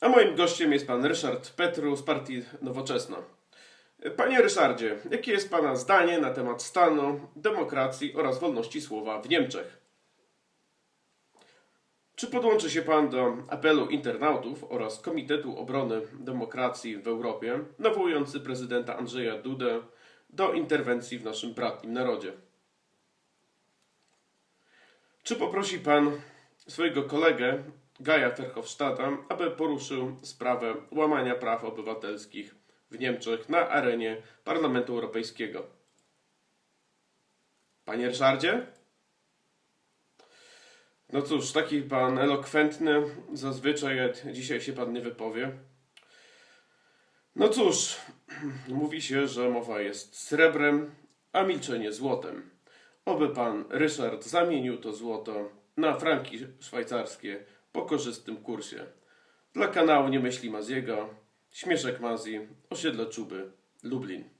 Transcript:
A moim gościem jest pan Ryszard Petru z partii Nowoczesna. Panie Ryszardzie, jakie jest pana zdanie na temat stanu, demokracji oraz wolności słowa w Niemczech? Czy podłączy się pan do apelu internautów oraz Komitetu Obrony Demokracji w Europie, nawołujący prezydenta Andrzeja Dudę do interwencji w naszym bratnim narodzie? Czy poprosi pan swojego kolegę Gaja Verhofstadta, aby poruszył sprawę łamania praw obywatelskich w Niemczech na arenie Parlamentu Europejskiego? Panie Ryszardzie? No cóż, taki pan elokwentny, zazwyczaj dzisiaj się pan nie wypowie. No cóż, mówi się, że mowa jest srebrem, a milczenie złotem. Oby pan Ryszard zamienił to złoto na franki szwajcarskie po korzystnym kursie. Dla kanału Nie Myśli Maziego, Śmieszek Mazji, Osiedle Czuby, Lublin.